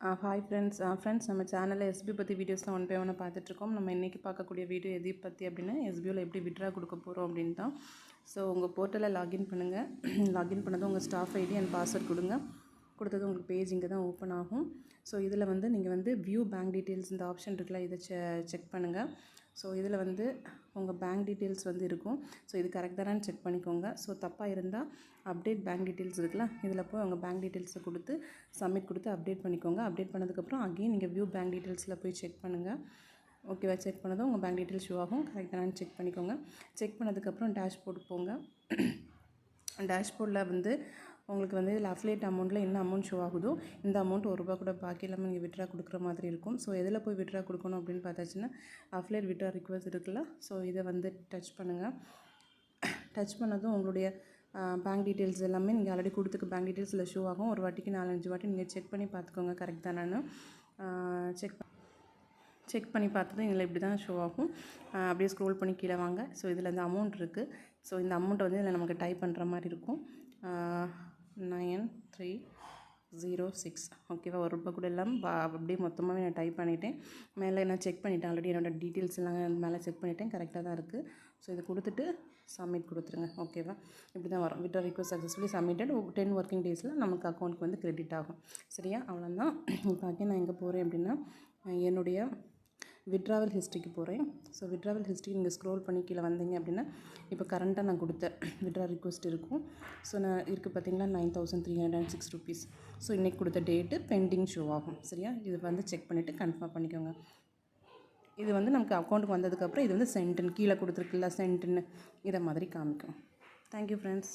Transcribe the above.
Hi friends friends நம்ம சேனலில் SP பற்றி வீடியோஸ்லாம் ஒன் பை ஒன்று பார்த்துட்ருக்கோம். நம்ம இன்றைக்கி பார்க்கக்கூடிய வீடியோ எதை பற்றி அப்படின்னா எஸ்பியூவில் எப்படி விட்ரா கொடுக்க போகிறோம் அப்படின்னு தான். ஸோ உங்கள் போர்ட்டலில் லாகின் பண்ணுங்கள் லாகின் பண்ணதும் உங்கள் ஸ்டாஃப் ஐடி அண்ட் பாஸ்வேர்ட் கொடுங்க. கொடுத்தது உங்களுக்கு பேஜ் இங்கே தான் ஓப்பன் ஆகும். ஸோ இதில் வந்து நீங்கள் வந்து வியூ பேங்க் டீட்டெயில்ஸ் இந்த ஆப்ஷன் இருக்குல்ல இதை செ செக் பண்ணுங்கள் ஸோ இதில் வந்து உங்கள் பேங்க் டீட்டெயில்ஸ் வந்து இருக்கும். ஸோ இது கரெக்ட் செக் பண்ணிக்கோங்க. ஸோ தப்பாக இருந்தால் அப்டேட் பேங்க் டீட்டெயில்ஸ் இருக்குல்ல இதில் போய் உங்கள் பேங்க் டீட்டெயில்ஸை கொடுத்து சப்மிட் கொடுத்து அப்டேட் பண்ணிக்கோங்க. அப்டேட் பண்ணதுக்கப்புறம் அகெயின் நீங்கள் வியூ பேங்க் டீட்டெயில்ஸில் போய் செக் பண்ணுங்கள் ஓகேவா செக் பண்ணதும் உங்கள் பேங்க் டீட்டெயில்ஸ் ஷோ ஆகும். கரெக்ட் செக் பண்ணிக்கோங்க. செக் பண்ணதுக்கப்புறம் டேஷ்போர்ட் போங்க. டேஷ்போர்டில் வந்து உங்களுக்கு வந்து இதில் அஃப்லேட் அமௌண்ட்டில் என்ன அமௌண்ட் ஷோ ஆகுதோ இந்த அமௌண்ட் ஒரு ரூபா கூட பாக்கி இல்லாமல் நீங்கள் விட்ரா கொடுக்குற மாதிரி இருக்கும். ஸோ எதில் போய் விட்ரா கொடுக்கணும் அப்படின்னு பார்த்தாச்சுன்னா அஃப்லேட் விட்ரா ரிக்வஸ்ட் இருக்குல்ல? ஸோ இதை வந்து டச் பண்ணுங்கள் டச் பண்ணதும் உங்களுடைய பேங்க் டீட்டெயில்ஸ் எல்லாமே நீங்கள் ஆல்ரெடி கொடுத்துக்க பேங்க் டீட்டெயில்ஸில் ஷோ ஆகும். ஒரு வாட்டிக்கு நாலஞ்சு வாட்டி நீங்கள் செக் பண்ணி பார்த்துக்கோங்க. கரெக்ட் தானு செக் செக் பண்ணி பார்த்ததும் இதில் இப்படி தான் ஷோ ஆகும். அப்படியே ஸ்க்ரோல் பண்ணி கீழே வாங்க. ஸோ இதில் இந்த அமௌண்ட் இருக்குது ஸோ இந்த அமௌண்ட்டை வந்து இதில் நமக்கு டைப் பண்ணுற மாதிரி இருக்கும். நயன் த்ரீ ஜீரோ சிக்ஸ் ஓகேவா ஒரு ரூபா கூட இல்லாமல் பா அப்படியே மொத்தமாகவே நான் டைப் பண்ணிவிட்டேன் மேலே நான் செக் பண்ணிட்டேன்? ஆல்ரெடி என்னோடய டீட்டெயில்ஸ் எல்லாம் மேலே செக் பண்ணிட்டேன். கரெக்டாக தான் இருக்குது ஸோ இதை கொடுத்துட்டு சப்மிட் கொடுத்துருங்க. ஓகேவா இப்படி தான் வரும். Withdraw request successfully submitted ten working டேஸில் நமக்கு அக்கௌண்ட்க்கு வந்து கிரெடிட் ஆகும். சரியா? அவ்வளோதான் இப்போ நான் எங்கே போகிறேன் அப்படின்னா என்னுடைய விட்ராவல் ஹிஸ்ட்ரிக்கு போகிறேன் ஸோ விட்ராவல் ஹிஸ்ட்ரி நீங்கள் ஸ்க்ரோல் பண்ணி கீழே வந்தீங்க அப்படின்னா இப்போ கரண்ட்டாக நான் கொடுத்த விட்ரா ரிக்வஸ்ட் இருக்கும். ஸோ நான் இருக்குது பார்த்தீங்களா nine thousand three hundred and six rupees so இன்றைக்கி கொடுத்த டேட்டு பெண்டிங் ஷோ ஆகும். சரியா? இது வந்து செக் பண்ணிவிட்டு கன்ஃபார்ம் பண்ணிக்கோங்க. இது வந்து நமக்கு அக்கௌண்ட்டுக்கு வந்ததுக்கப்புறம் இது வந்து சென்ட்டுன்னு கீழே கொடுத்துருக்குல்ல சென்ட்டுன்னு இதை மாதிரி காமிக்கும். Thank you friends